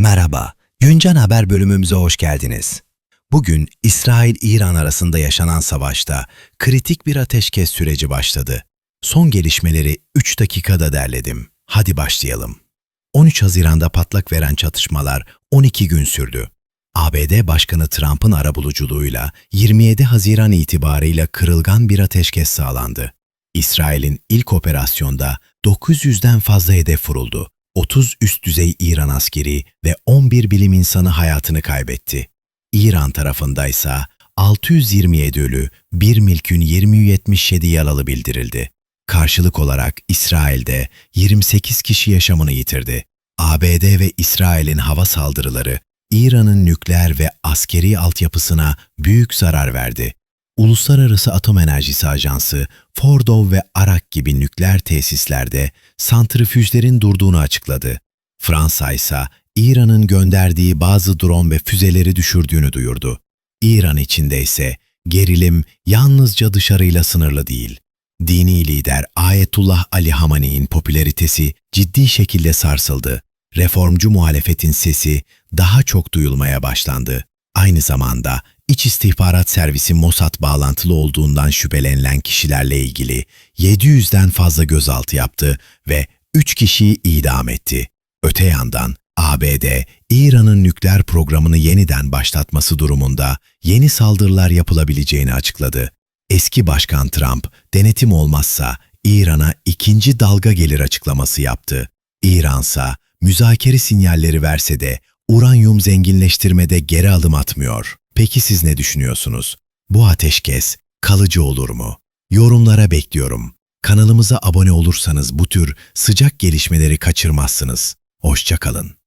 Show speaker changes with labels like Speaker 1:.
Speaker 1: Merhaba, Güncel Haber bölümümüze hoş geldiniz. Bugün İsrail-İran arasında yaşanan savaşta kritik bir ateşkes süreci başladı. Son gelişmeleri 3 dakikada derledim. Hadi başlayalım. 13 Haziran'da patlak veren çatışmalar 12 gün sürdü. ABD Başkanı Trump'ın arabuluculuğuyla 27 Haziran itibarıyla kırılgan bir ateşkes sağlandı. İsrail'in ilk operasyonda 900'den fazla hedef vuruldu. 30 üst düzey İran askeri ve 11 bilim insanı hayatını kaybetti. İran tarafındaysa 627 ölü, 1 milkün 2077 yaralı bildirildi. Karşılık olarak İsrail'de 28 kişi yaşamını yitirdi. ABD ve İsrail'in hava saldırıları İran'ın nükleer ve askeri altyapısına büyük zarar verdi. Uluslararası Atom Enerjisi Ajansı, Fordow ve Arak gibi nükleer tesislerde santrifüjlerin durduğunu açıkladı. Fransa ise İran'ın gönderdiği bazı drone ve füzeleri düşürdüğünü duyurdu. İran içinde ise gerilim yalnızca dışarıyla sınırlı değil. Dini lider Ayetullah Ali Hamani'nin popülaritesi ciddi şekilde sarsıldı. Reformcu muhalefetin sesi daha çok duyulmaya başlandı. Aynı zamanda İç İstihbarat Servisi Mossad bağlantılı olduğundan şüphelenilen kişilerle ilgili 700'den fazla gözaltı yaptı ve 3 kişiyi idam etti. Öte yandan ABD, İran'ın nükleer programını yeniden başlatması durumunda yeni saldırılar yapılabileceğini açıkladı. Eski Başkan Trump, denetim olmazsa İran'a ikinci dalga gelir açıklaması yaptı. İransa müzakere sinyalleri verse de uranyum zenginleştirmede geri adım atmıyor. Peki siz ne düşünüyorsunuz? Bu ateşkes kalıcı olur mu? Yorumlara bekliyorum. Kanalımıza abone olursanız bu tür sıcak gelişmeleri kaçırmazsınız. Hoşçakalın.